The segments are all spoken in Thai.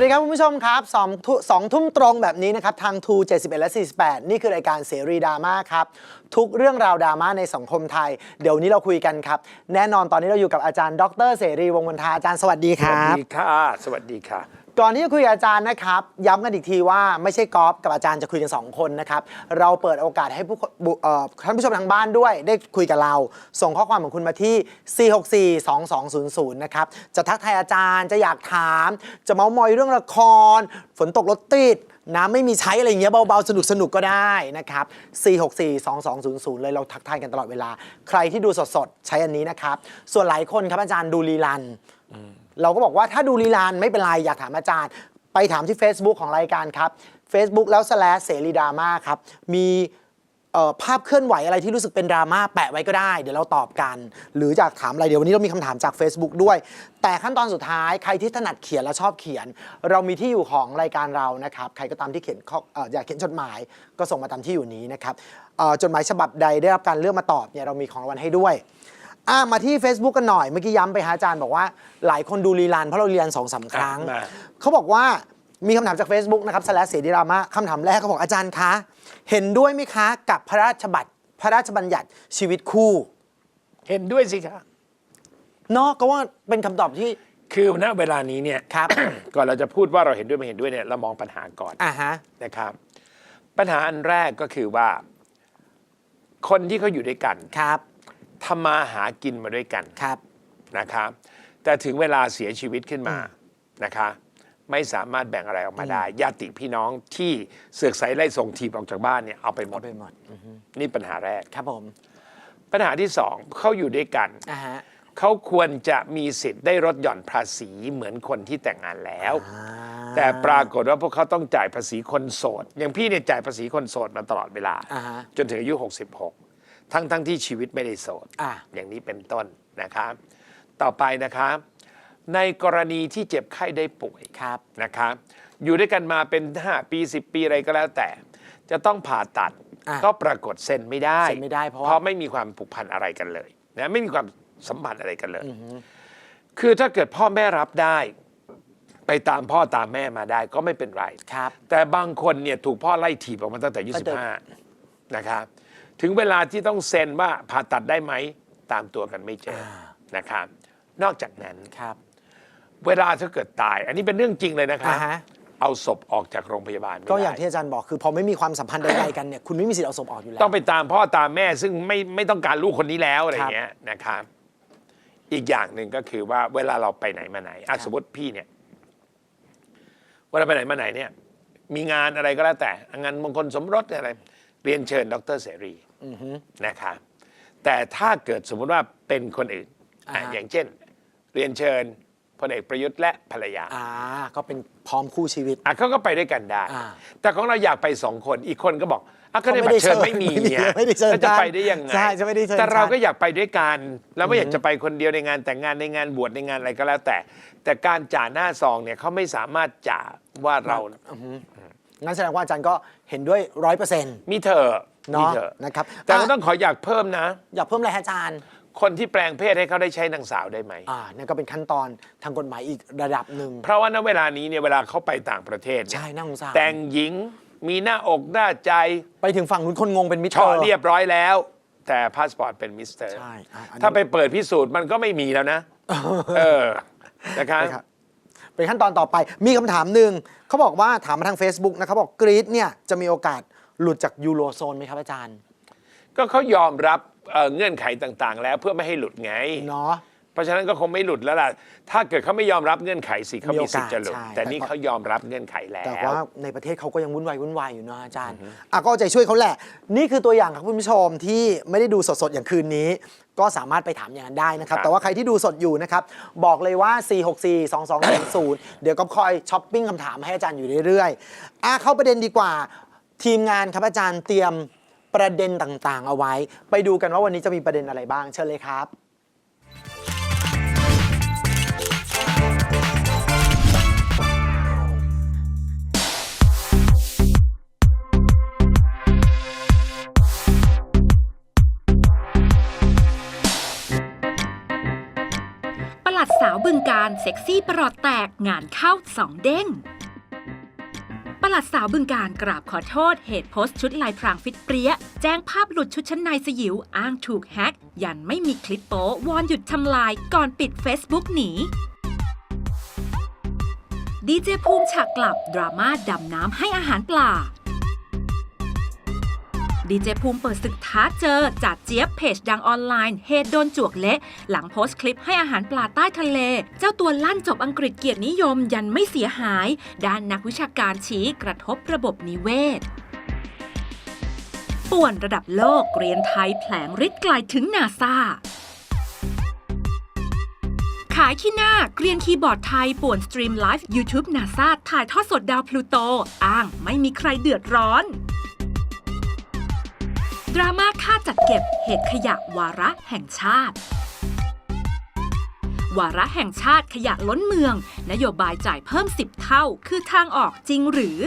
สวัสดีครับคุณผู้ชมครับสองทุสองทุ่มตรงแบบนี้นะครับ ทางทู71 และ 48 นี่คือรายการเสรีดราม่าครับ ทุกเรื่องราวดราม่าในสังคมไทย เดี๋ยวนนี้เราคุยกันครับ แน่นอนตอนนี้เราอยู่กับอาจารย์ ดร เสรีวงศ์วันทาอาจารย์สวัสดีคสวัสรับ ดีค่ะ สวัสดีค่ะ ก่อนที่จะคุยกับอาจารย์นะครับ ย้ำกันอีกทีว่าไม่ใช่กอล์ฟกับอาจารย์จะคุยกัน 2 คนนะครับ เราเปิดโอกาสให้ผู้บุเอ่อท่านผู้ชมทางบ้านด้วย ได้คุยกับเรา ส่งข้อความของคุณมาที่ 4642200 นะครับ จะทักทายอาจารย์จะอยากถาม จะเมามอยเรื่องละคร ฝนตกรถติดน้ำไม่มีใช้อะไรอย่างเงี้ยเบาๆ สนุกสนุกๆก็ได้นะครับ 4642200 เลยเราทักทายกันตลอดเวลา ใครที่ดูสดๆ ใช้อันนี้นะครับ ส่วนหลายคนครับอาจารย์ดูรีลัน เราก็บอกว่าถ้าดูลีลานไม่เป็นไร อยากถามอาจารย์ ไปถามที่ Facebook ของรายการครับ Facebook แล้ว slash เสรีดราม่าครับ มีภาพเคลื่อนไหวอะไรที่รู้สึกเป็นดราม่าแปะไว้ก็ได้ เดี๋ยวเราตอบกัน หรืออยากถามอะไรเดี๋ยววันนี้เรามีคำถามจาก Facebook ด้วย แต่ขั้นตอนสุดท้ายใครที่ถนัดเขียนและชอบเขียน เรามีที่อยู่ของรายการเรานะครับ ใครก็ตามที่เขียนออยากเขียนจดหมาย ก็ส่งมาตามที่อยู่นี้นะครับจดหมายฉบับใดได้รับการเลือกมาตอบเนี่ยเรามีของรางวัลให้ด้วย อะมาที่ Facebook กันหน่อย เมื่อกี้ย้ำไปหาอาจารย์บอกว่าหลายคนดูรีลันเพราะเราเรียนสองสามครั้งมาเขาบอกว่ามีคำถามจาก Facebook นะครับสแลเสดีรามาคำถามแรกเขาบอกอาจารย์คะ เห็นด้วยไหมคะกับพระราชบัญญัติพระราชบัญญัติชีวิตคู่ เห็นด้วยสิคะเนอกก็ว่าเป็นคำตอบที่คือณเวลานี้เนี่ย ครับ ก่อนเราจะพูดว่าเราเห็นด้วยไม่เห็นด้วยเนี่ยเรามองปัญหาก่อนอ่าฮะ นะครับ ปัญหาอันแรกก็คือว่า คนที่เขาอยู่ด้วยกัน ครับ ทำมาหากินมาด้วยกันครับ นะครับแต่ถึงเวลาเสียชีวิตขึ้นมานะคะ ไม่สามารถแบ่งอะไรออกมาได้ญาติพี่น้องที่เสือกใสไล่ส่งทีมออกจากบ้านเนี่ยเอาไปหมเอาดไปหมดอือฮึนี่ปัญหาแรก ครับผมปัญหาที่สองเขาอยู่ด้วยกัน อ่าฮะเขาควรจะมีสิทธิ์ได้ลดหย่อนภาษีเหมือนคนที่แต่งงานแล้ว อ่าแต่ปรากฏว่าพวกเขาต้องจ่ายภาษีคนโสด อย่างพี่เนี่ยจ่ายภาษีคนโสดมาตลอดเวลา อ่าฮะจนถึงอายุ 66 ทั้งทั้งที่ชีวิตไม่ได้โสดอ่าอย่างนี้เป็นต้นนะครับ ต่อไปนะครับ ในกรณีที่เจ็บไข้ได้ป่วยครับนะครับ อยู่ด้วยกันมาเป็น 5 ปี 10 ปีอะไรก็แล้วแต่ จะต้องผ่าตัดอะก็ปรากฏเซ็นไม่ได้เซ็นไม่ได้เพราะว่าเพราะไม่มีความผูกพันอะไรกันเลยนะไม่มีความสัมพันธ์อะไรกันเลยคือถ้าเกิดพ่อแม่รับได้ ไปตามพ่อตามแม่มาได้ก็ไม่เป็นไรครับ แต่บางคนเนี่ยถูกพ่อไล่ถีบออกมาตั้งแต่อายุตั้งแต่15นะครับ ถึงเวลาที่ต้องเซ็นว่าผ่าตัดได้ไหม ตามตัวกันไม่เจอนะครับ นอกจากนั้น ครับ เวลาถ้าเกิดตาย อันนี้เป็นเรื่องจริงเลยนะครับ อ่าฮะ เอาศพออกจากโรงพยาบาลไม่ก็ได้อย่างที่อาจารย์บอกคือพอไม่มีความสัมพันธ์ใดๆกันเนี่ยคุณไม่มีสิทธิ์เอาศพออกอยู่แล้วต้องไปตามพ่อตามแม่ซึ่งไม่ไม่ต้องการลูกคนนี้แล้วอะไรเงี้ยนะครับ อีกอย่างหนึ่งก็คือว่าเวลาเราไปไหนมาไหนอะครับสมมติพี่เนี่ย เวลาไปไหนมาไหนเนี่ย มีงานอะไรก็แล้วแต่ งานมงคลสมรสอะไร เรียนเชิญดรเสรีอือฮึ นะครับแต่ถ้าเกิดสมมุติว่าเป็นคนอื่นอะอ่าฮะอย่างเช่น เรียนเชิญพลเอกประยุทธ์และภรรยาอ่า ก็เป็นพร้อมคู่ชีวิต อะเขาก็ไปด้วยกันได้ อ่าแต่ของเราอยากไปสองคนอีกคนก็บอกอะก็ได้บัตรเชิญไม่มีเนี่ยไม่ได้เชิญแล้วจะไปได้ยังไงใช่จะไม่ได้เชิญแต่เรากันก็อยากไปด้วยกันเราไม่อยากจะไปคนเดียวในงานแต่งงานในงานบวชในงานอะไรก็แล้วแต่ แต่การจ่าหน้าซองเนี่ยเขาไม่สามารถจ่าว่าเรา งั้นแสดงว่าอาจารย์ก็เห็นด้วยร้อยเปอร์เซ็นต์ มีเธอมี เนาะเธอนะครับแต่เราะต้องขออยากเพิ่มนะ อยากเพิ่มอะไรฮะอาจารย์ คนที่แปลงเพศให้เขาได้ใช้นางสาวได้ไหม อ่านั่นก็เป็นขั้นตอนทางกฎหมายอีกระดับหนึ่งเพราะว่าณเวลานี้เนี่ยเวลาเขาไปต่างประเทศเนี่ยใช่น่าสงสารแต่งหญิงมีหน้าอกหน้าใจไปถึงฝั่งนู้นคนงงเป็นมิตรชอเรียบร้อยแล้ว แต่พาสปอร์ตเป็นมิสเตอร์ใช่อะอันนี้ ถ้าไปเปิดพิสูจน์มันก็ไม่มีแล้วนะ เออนะครับนะครับเป็นขั้นตอนต่อไปมีคำถามหนึ่งเขาบอกว่าถามมาทาง Facebook นะเขาบอกกรีซเนี่ยจะมีโอกาส หลุดจากยูโรโซนไหมครับอาจารย์ก็เขายอมรับเอ่อเงื่อนไขต่างๆ แล้วเพื่อไม่ให้หลุดไง เนาะ เพราะฉะนั้นก็คงไม่หลุดแล้วล่ะ ถ้าเกิดเขาไม่ยอมรับเงื่อนไขสิเขามีสิทธิ์จะหลุดมีโอกาสใช่ แต่นี่เขายอมรับเงื่อนไขแล้วแต่ว่าในประเทศเขาก็ยังวุ่นวายวุ่นวายอยู่เนาะอาจารย์อะก็เอาใจช่วยเขาแหละ นี่คือตัวอย่างครับคุณผู้ชมที่ไม่ได้ดูสดๆ อย่างคืนนี้ ก็สามารถไปถามอย่างนั้นได้นะครับ ครับ แต่ว่าใครที่ดูสดอยู่นะครับ บอกเลยว่า 4642200 เดี๋ยวก็คอยช้อปปิ้งคำถามให้อาจารย์อยู่เรื่อยๆอะเข้าประเด็นดีกว่า ทีมงานครับอาจารย์เตรียมประเด็นต่างๆ เอาไว้ ไปดูกันว่าวันนี้จะมีประเด็นอะไรบ้างเชิญเลยครับ ประหลัดสาวบึงการเซ็กซี่ประหลอดแตกงานเข้าสองเด้ง หลัดสาวบึงการกราบขอโทษเหตุโพสต์ชุดลายพรางฟิตเปรี้ย แจ้งภาพหลุดชุดชั้นในสยิว อ้างถูกแฮ็ก ยันไม่มีคลิปโป๊วอนหยุดทำลายก่อนปิด Facebook หนีดีเจภูมิฉากกลับ ดราม่าดำน้ำให้อาหารปลา ดีเจภูมิเปิดศึกท้าเจอจัดเจี๊ยบเพจดังออนไลน์เหตุโดนจวกเละ หลังโพสต์คลิปให้อาหารปลาใต้ทะเล เจ้าตัวลั่นจบอังกฤษเกียรตินิยมยันไม่เสียหาย ด้านนักวิชาการชี้กระทบระบบนิเวศป่วนระดับโลกเกรียนไทยแผลงฤทธิ์ไกลถึงนาซาขายขี้หน้าเกรียนคีย์บอร์ดไทยป่วนสตรีมไลฟ์ YouTube นาซาถ่ายทอดสดดาวพลูโต อ้างไม่มีใครเดือดร้อน ดราม่าค่าจัดเก็บเหตุขยะวาระแห่งชาติ วาระแห่งชาติขยะล้นเมือง นโยบายจ่ายเพิ่ม 10 เท่า คือทางออกจริงหรือ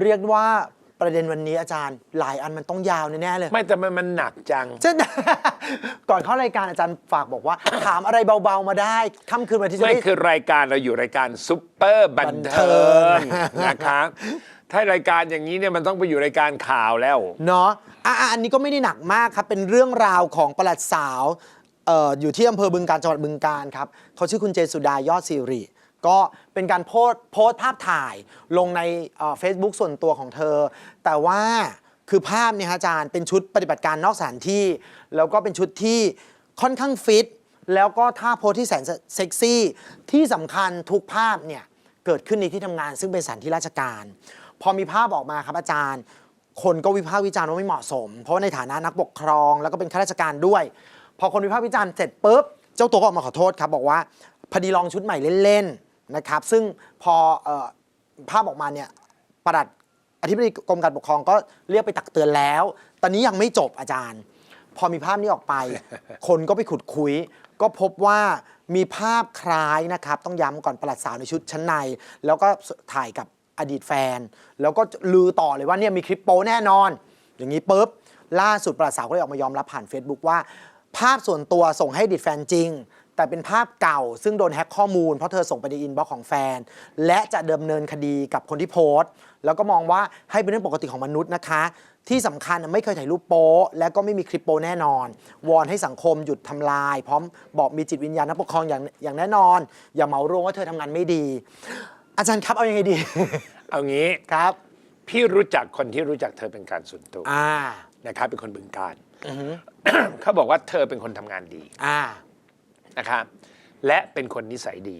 เรียกว่า ประเด็นวันนี้อาจารย์ หลายอันมันต้องยาวแน่ๆเลยไม่แต่มันมันหนักจัง เช่น ก่อนเข้ารายการอาจารย์ฝากบอกว่า ถามอะไรเบาๆมาได้ค่ำคืนวันที่จะไม่ได้ คือรายการเราอยู่รายการซุปเปอร์บันเทิงบันเทิง นะครับถ้ารายการอย่างนี้เนี่ยมันต้องไปอยู่รายการข่าวแล้ว เนาะอะอะอันนี้ก็ไม่ได้หนักมากครับ เป็นเรื่องราวของประหลัดสาวเอ่ออยู่ที่อำเภอบึงการจังหวัดบึงการครับเขาชื่อคุณเจนสุดายอดสิริ ก็เป็นการโพสโพสภาพถ่ายลงในเฟซบุ๊กส่วนตัวของเธอ แต่ว่าคือภาพเนี่ยอาจารย์เป็นชุดปฏิบัติการนอกสถานที่ แล้วก็เป็นชุดที่ค่อนข้างฟิตแล้วก็ท่าโพสที่แสนเซ็กซี่ ที่สำคัญทุกภาพเนี่ยเกิดขึ้นในที่ทำงานซึ่งเป็นสถานที่ราชการ พอมีภาพออกมาครับอาจารย์ คนก็วิพากษ์วิจารณ์ว่าไม่เหมาะสม เพราะว่าในฐานะนักปกครอง แล้วก็เป็นข้าราชการด้วย พอคนวิพากษ์วิจารณ์เสร็จปุ๊บ เจ้าตัวก็ออกมาขอโทษครับบอกว่าพอดีลองชุดใหม่เล่นๆ นะครับ ซึ่งพอเออภาพออกมาเนี่ยประดัดอธิบดีกรมการปกครองก็เรียกไปตักเตือนแล้ว ตอนนี้ยังไม่จบอาจารย์ พอมีภาพนี้ออกไป คนก็ไปขุดคุย ก็พบว่ามีภาพคล้ายนะครับ ต้องย้ำก่อนประหลัดสาวในชุดชั้นใน แล้วก็ถ่ายกับอดีตแฟน แล้วก็ลือต่อเลยว่าเนี่ยมีคลิปโป๊แน่นอน อย่างนี้ปุ๊บล่าสุดประหลัดสาวก็เลยออกมายอมรับผ่าน Facebook ว่า ภาพส่วนตัวส่งให้อดีตแฟนจริง แต่เป็นภาพเก่าซึ่งโดนแฮ็กข้อมูลเพราะเธอส่งไปในอินบ็อกซ์ของแฟน และจะดำเนินคดีกับคนที่โพสต์ แล้วก็มองว่าให้เป็นเรื่องปกติของมนุษย์นะคะ ที่สำคัญไม่เคยถ่ายรูปโป๊และก็ไม่มีคลิปโป๊แน่นอน วอนให้สังคมหยุดทำลาย พร้อมบอกมีจิตวิญญาณนักปกครองอย่างอย่างแน่นอน อย่าเหมารวมว่าเธอทำงานไม่ดี อาจารย์ครับเอายังไงดี เอางี้ ครับพี่รู้จักคนที่รู้จักเธอเป็นการส่วนตัวอ่านะครับเป็นคนบึงการเขาบอกว่าเธอเป็นคนทำงานดี อ่า นะครับและเป็นคนนิสัยดี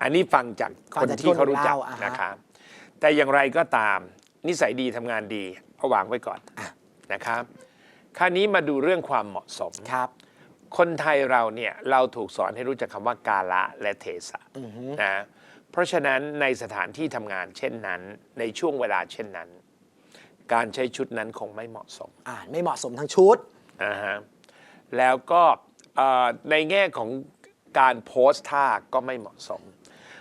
อ่านนี้ฟังจากฟัคงนจากที่เขารู้จักคนเล่าอ่าฮะ นะครับแต่อย่างไรก็ตามนิสัยดีทำงานดีเอาวางไว้ก่อนนะครับคราวนี้มาดูเรื่องความเหมาะสม ครับ คนไทยเราเนี่ยเราถูกสอนให้รู้จักคำว่ากาละและเทศะนะเพราะฉะนั้นในสถานที่ทำงานเช่นนั้น ในช่วงเวลาเช่นนั้น การใช้ชุดนั้นคงไม่เหมาะสมอ่าไม่เหมาะสมทั้งชุดอ่าฮะแล้วก็เอ่อในแง่ของ การโพสต์ท่าก็ไม่เหมาะสม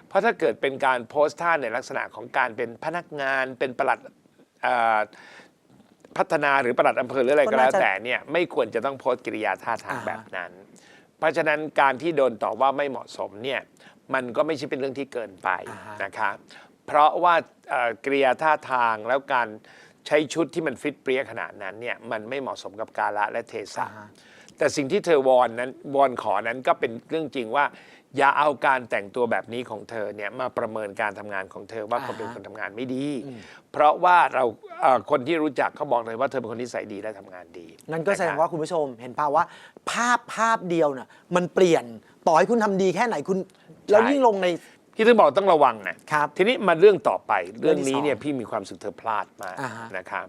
เพราะถ้าเกิดเป็นการโพสต์ท่าในลักษณะของการเป็นพนักงานเป็นประหลัดเอ่อพัฒนาหรือประหลัดอำเภอหรืออะไรก็ก็แล้วน่าจะแต่เนี่ยไม่ควรจะต้องโพสต์กิริยาท่าทางอ่าฮะแบบนั้น เพราะฉะนั้นการที่โดนต่อว่าไม่เหมาะสมเนี่ยมันก็ไม่ใช่เป็นเรื่องที่เกินไปนะคะเพราะว่าเอ่อกริยาท่าทางแล้วการใช้ชุดที่มันฟิตเปรี้ยขนาดนั้นเนี่ยมันไม่เหมาะสมกับกาละและเทศะอ่าฮะ แต่สิ่งที่เธอวอนนั้นวอนขอนั้นก็เป็นเรื่องจริงว่า อย่าเอาการแต่งตัวแบบนี้ของเธอเนี่ยมาประเมินการทำงานของเธอว่าอ่าฮะคนเป็นคนทำงานไม่ดี เพราะว่าเราเอ่อคนที่รู้จักเขาบอกเลยว่าเธอเป็นคนนิสัยดีและทำงานดีนั่นก็แสดงะครับว่าคุณผู้ชมเห็นป่าวว่า ภาพภาพเดียวน่ะมันเปลี่ยนต่อให้คุณทำดีแค่ไหนคุณ แล้วยิ่งลงในพี่ถึงบอกต้องระวังนะครับทีนี้มาเรื่องต่อไปเรื่องนี้เนี่ยเรื่องที่สองพี่มีความรู้สึกเธอพลาดมากอ่าฮะ นะครับ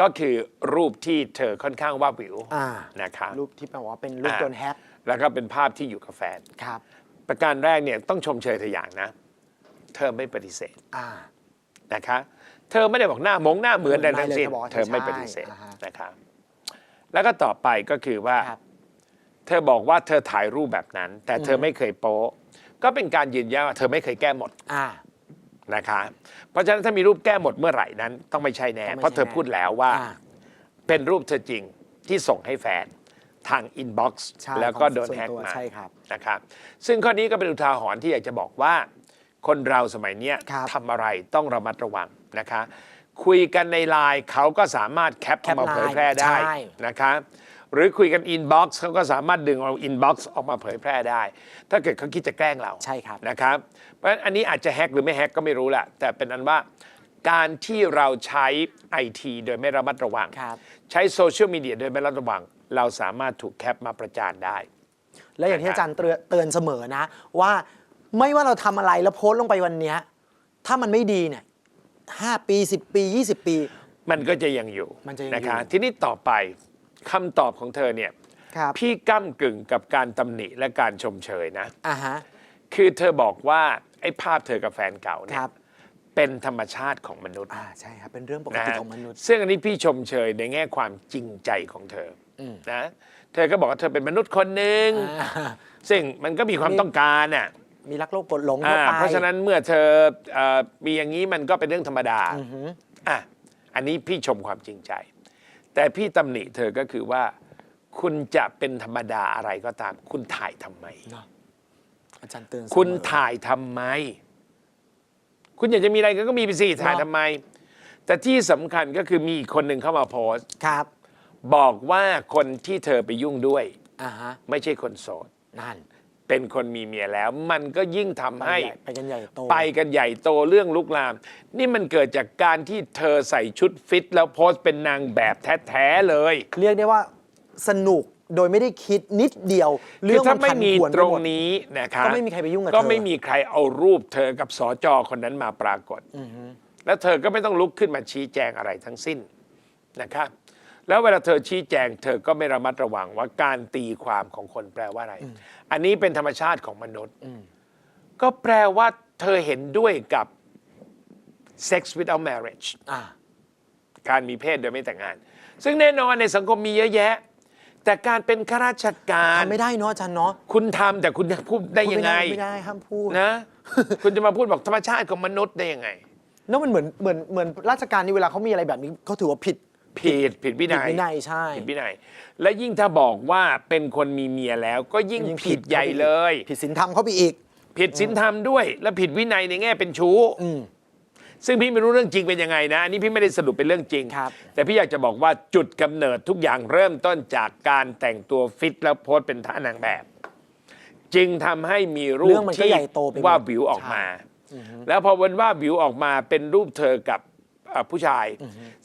ก็คือรูปที่เธอค่อนข้างว่าบวิวอ่า นะครับ รูปที่แปลว่าเป็นรูปอ่าโดนแฮ็กแล้วก็เป็นภาพที่อยู่กับแฟน ครับ ประการแรกเนี่ยต้องชมเชยเธออย่างนะ เธอไม่ปฏิเสธอ่า นะคะ เธอไม่ได้บอกหน้ามงหน้าเหมือนใดทั้งสิ้นไม่เลยเธอบอกว่าเธอไม่ใช่ปฏิเสธอ่าฮะนะครับ แล้วก็ต่อไปก็คือว่า ครับ เธอบอกว่าเธอถ่ายรูปแบบนั้น แต่เธอไม่เคยโป๊ะก็เป็นการยืนยันว่าเธอไม่เคยแก้หมด อ่า นะคะเพราะฉะนั้นถ้ามีรูปแก้หมดเมื่อไหร่นั้น ต้องไม่ใช่แน่ ต้องไม่ใช่เพราะเธอพูดแล้วว่า อ่าเป็นรูปเธอจริงที่ส่งให้แฟนทางอินบ็อกซ์ใช่แล้วก็ของโดนส่วนแฮ็กตัวมาใช่ครับนะครับซึ่งข้อนี้ก็เป็นอุทาหรณ์ที่อยากจะบอกว่า คนเราสมัยเนี้ยครับ ทำอะไรต้องระมัดระวังนะคะ คุยกันในไลน์เขาก็สามารถแคปแคเอาปมาเผยแพร่ได้ ใช่ นะคะ หรือคุยกันอินบ็อกซ์เขาก็สามารถดึงเอาอินบ็อกซ์ออกมาเผยแพร่ได้ ถ้าเกิดเขาคิดจะแกล้งเราใช่ครับ นะครับ เพราะฉะนั้นอันนี้อาจจะแฮกหรือไม่แฮกก็ไม่รู้แหละแต่เป็นอันว่าการที่เราใช้ไอทีโดยไม่ระมัดระวัง ครับ ใช้โซเชียลมีเดียโดยไม่ระมัดระวัง เราสามารถถูกแคปมาประจานได้ และอย่างที่อาจารย์เตือนเตือนเสมอนะ ว่าไม่ว่าเราทำอะไรแล้วโพสต์ลงไปวันเนี้ยถ้ามันไม่ดีเนี่ยห้าปีสิบปียี่สิบปี มันก็จะยังอยู่มันจะยังอยู่ นะคะทีนี้ต่อไป คำตอบของเธอเนี่ยครับพี่ก้ากึ่งกับการตำหนิและการชมเชยนะ อ่าฮะ คือเธอบอกว่าไอ้ภาพเธอกับแฟนเก่าคเนี่ยรับ เป็นธรรมชาติของมนุษย์อ่าใช่ครับ เป็นเรื่องปกนะติฮะของมนุษย์ ซึ่งอันนี้พี่ชมเชยในแง่ความจริงใจของเธออม นะเธอก็บอกว่าเธอเป็นมนุษย์คนหนึ่งอ่าซึ่งมันก็มีความมีต้องการน่ะ มีรักโลภกดหลงอ่าทั่วไป เพราะฉะนั้นเมื่อเธอเอ่อมีอย่างนี้มันก็เป็นเรื่องธรรมดาอือหืออะอันนี้พี่ชมความจริงใจ แต่พี่ตำหนิเธอก็คือว่า คุณจะเป็นธรรมดาอะไรก็ตาม คุณถ่ายทำไม เนอะอาจารย์เตือนเสมอ คุณถ่ายทำไม คุณอยากจะมีอะไรก็มีไปสิถ่ายเนอะทำไม แต่ที่สำคัญก็คือมีอีกคนหนึ่งเข้ามาโพสต์ ครับบอกว่าคนที่เธอไปยุ่งด้วย อ่าฮะไม่ใช่คนโสด นั่น เป็นคนมีเมียแล้ว มันก็ยิ่งทำไปให้ใหญ่ไปกันใหญ่โต ไปกันใหญ่โตเรื่องลุกลาม นี่มันเกิดจากการที่เธอใส่ชุดฟิต แล้วโพสต์เป็นนางแบบแท้ๆเลย เรียกได้ว่าสนุกโดยไม่ได้คิดนิดเดียวคืเรื่อองถ้ามันไม่ผันมีผวนตไปรงหมดนี้นะครับก็ไม่มีใครไปยุ่งกับก็เธอไม่มีใครเอารูปเธอกับสอจอคนนั้นมาปรากฏ แล้วเธอก็ไม่ต้องลุกขึ้นมาชี้แจงอะไรทั้งสิ้นนะครับ แล้วเวลาเธอชี้แจง เธอก็ไม่ระมัดระวังว่าการตีความของคนแปลว่าอะไร อันนี้เป็นธรรมชาติของมนุษย์ ก็แปลว่าเธอเห็นด้วยกับ sex without marriage อ่าการมีเพศโดยไม่แต่งงาน ซึ่งแน่นอนในสังคมมีเยอะแยะ แต่การเป็นข้าราชการ ทำไม่ได้เนาะอาจารย์เนาะคุณทำแต่คุณพูดได้ยังไง พูดไม่ได้ห้ามพูด นะ คุณจะมาพูดบอกธรรมชาติของมนุษย์ได้ยังไง แล้วมันเหมือนเหมือนเหมือนราชการนี่เวลาเขามีอะไรแบบนี้เขาถือว่าผิด ผิดผิดวิผิดนัยวินัยใช่ ผิดวินัย และยิ่งถ้าบอกว่าเป็นคนมีเมียแล้วก็ยิ่งยิ่งผิดใหญ่เลย ผิดศีลธรรมเขาไปอีก ผิดศีลธรรมด้วย และผิดวินัยในแง่เป็นชู้อืมซึ่งพี่ไม่รู้เรื่องจริงเป็นยังไงนะอันนี้พี่ไม่ได้สรุปเป็นเรื่องจริง ครับ แต่พี่อยากจะบอกว่าจุดกำเนิดทุกอย่างเริ่มต้นจากการแต่งตัวฟิตแล้วโพสต์เป็นท่านางแบบ จึงทำให้มีรูเรื่ปองมันก็ที่ใหญ่โตไปหมดว่าบิวออกมา แล้วพอวันว่าบิวออกมาเป็นรูปเธอกับ เอ่อผู้ชาย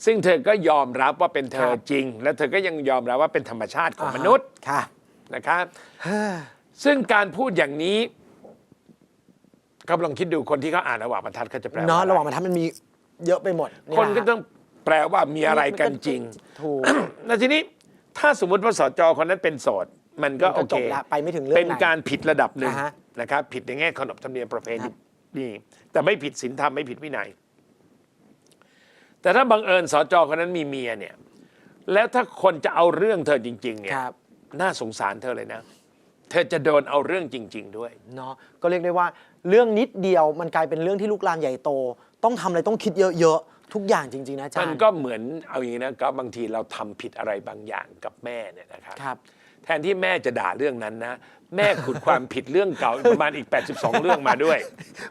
ซึ่งเธอก็ยอมรับว่าเป็นเธอครับจริง และเธอก็ยังยอมรับว่าเป็นธรรมชาติของมนุษย์ ค่ะ นะครับ ซึ่งการพูดอย่างนี้ก็ลองคิดดูคนที่เขาอ่านระหว่างบรรทัดเขาจะแปลว่าเนาะอไระหว่างบรรทัดมันมีเยอะไปหมดเยคนก็ะต้องแปลว่ามีอะไรกันจริง ถูก แล้วทีนี้ถ้าสมมติว่าสจคนนั้นเป็นโสด มันก็มันก็โอเคจบละไปไม่ถึงเรื่องเป็นไหนการผิดระดับหนึ่งอ่าฮะนะครับ ผิดในแง่ขนบธรรมเนียมประเพณีครับนี่แต่ไม่ผิดศีลธรรมไม่ผิดวินัย แต่ถ้าบังเอิญสจคนนั้นมีเมียเนี่ย แล้วถ้าคนจะเอาเรื่องเธอจริง ๆ เนี่ยครับ น่าสงสารเธอเลยนะ เธอจะโดนเอาเรื่องจริง ๆ ด้วย เนาะก็เรียกได้ว่าเรื่องนิดเดียวมันกลายเป็นเรื่องที่ลุกลามใหญ่โต ต้องทำอะไรต้องคิดเยอะๆ ทุกอย่างจริง ๆ นะอาจารมันย์ก็เหมือนเอาอย่างนี้นะก็บางทีเราทำผิดอะไรบางอย่างกับแม่เนี่ยนะครับ ครับ แทนที่แม่จะด่าเรื่องนั้นนะ แม่ขุดความผิดเรื่องเก่าประมาณอีก 82 เรื่องมาด้วย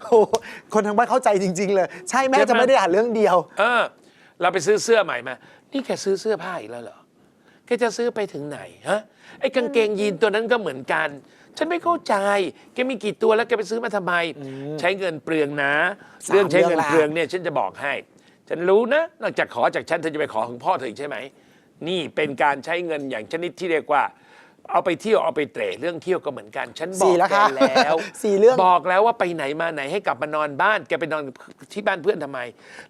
โอ้โหคนทางบ้านเข้าใจจริง ๆ เลย ใช่แม่ใช่ไหมจะไม่ได้อ่านเรื่องเดียว เออ เราไปซื้อเสื้อใหม่มา นี่แกซื้อเสื้อผ้าอีกแล้วเหรอแกจะซื้อไปถึงไหนฮะไอ้กางเกงยีนตัวนั้นก็เหมือนกัน ฉันไม่เข้าใจแกมีกี่ตัวแล้วแกไปซื้อมาทำไม ใช้เงินเปลืองนะสามเรื่องใช้เงินเรื่องละเปลืองเนี่ยฉันจะบอกให้ ฉันรู้นะ นอกจากขอจากฉันเธอจะไปขอของพ่อเธออีกใช่ไหม นี่เป็นการใช้เงินอย่างชนิดที่เรียกว่า เอาไปเที่ยวเอาไปเตะเรื่องเที่ยวก็เหมือนกันฉันบอสี่กแล้วแกค่ะแล้วสี่เรื่อง บอกแล้วว่าไปไหนมาไหนให้กลับมานอนบ้านแกไปนอนที่บ้านเพื่อนทำไม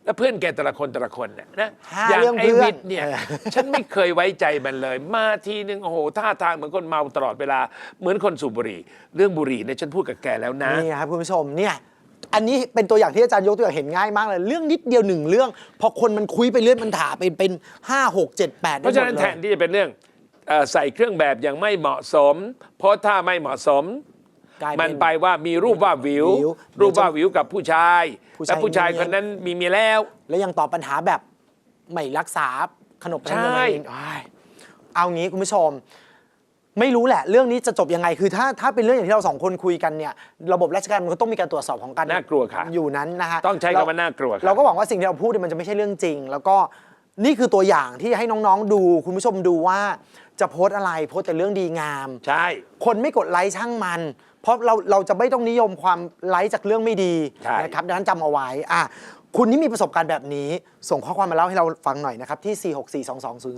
แล้วเพื่อนแกแต่ละคนแต่ละคนเนี่ยนะห้าอย่างเรื่องไอ้เพื่อนวิทย์เนี่ยเออ ฉันไม่เคยไว้ใจมันเลย มาทีนึงโอ้โหท่าทางเหมือนคนเมาตลอดเวลาเหมือนคนสูบบุหรี่ เรื่องบุหรี่เนี่ยฉันพูดกับแกแล้วนะ นี่ครับคุณผู้ชมเนี่ยอันนี้เป็นตัวอย่างที่อาจารย์ยกตัวอย่างเห็นง่ายมากเลย เรื่องนิดเดียวหนึ่งเรื่อง พอคนมันคุยไปเรื่อยมันถาเป็นเป็นห้าหกเจ็ดแปดเพราะฉะนั้นแทนที่จะเป็นเรื่องเอ่อ ใส่เครื่องแบบอย่างไม่เหมาะสม เพราะถ้าไม่เหมาะสม กลายเป็นมันไปว่ามีรูปว่าวิว วิวรูปว่าวิวกับผู้ชายผู้ชาย แล้วผู้ชายเนียนคนนั้นมีเมียแล้ว แล้วยังตอบปัญหาแบบไม่รักษาขนบธรรมเนียมใช่อะไรเองอ้ายเอางี้คุณผู้ชม ไม่รู้แหละ เรื่องนี้จะจบยังไง คือถ้าถ้าเป็นเรื่องอย่างที่เราสองคนคุยกันเนี่ย ระบบราชการมันก็ต้องมีการตรวจสอบของกันน่ากลัวค่ะอยู่นั้นนะฮะต้องใช้เรคำว่าน่ากลัวค่ะเราก็หวังว่าสิ่งที่เราพูดเนี่ยมันจะไม่ใช่เรื่องจริง แล้วก็ นี่คือตัวอย่างที่ให้น้องๆดู คุณผู้ชมดูว่าจะโพสต์อะไรโพสต์แต่เรื่องดีงาม ใช่ คนไม่กดไลค์ช่างมัน เพราะเราเราจะไม่ต้องนิยมความไลค์จากเรื่องไม่ดีใช่ นะครับดังนั้นจำเอาไว้อะคุณที่มีประสบการณ์แบบนี้ ส่งข้อความมาเล่าให้เราฟังหน่อยนะครับ ที่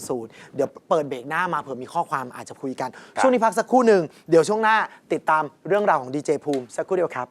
4642200 เดี๋ยวเปิดเบรกหน้ามาเผื่อมีข้อความอาจจะคุยกัน ช่วงนี้พักสักครู่หนึ่งเดี๋ยวช่วงหน้าติดตามเรื่องราวของดีเจภูมิสักครู่เดียวครับ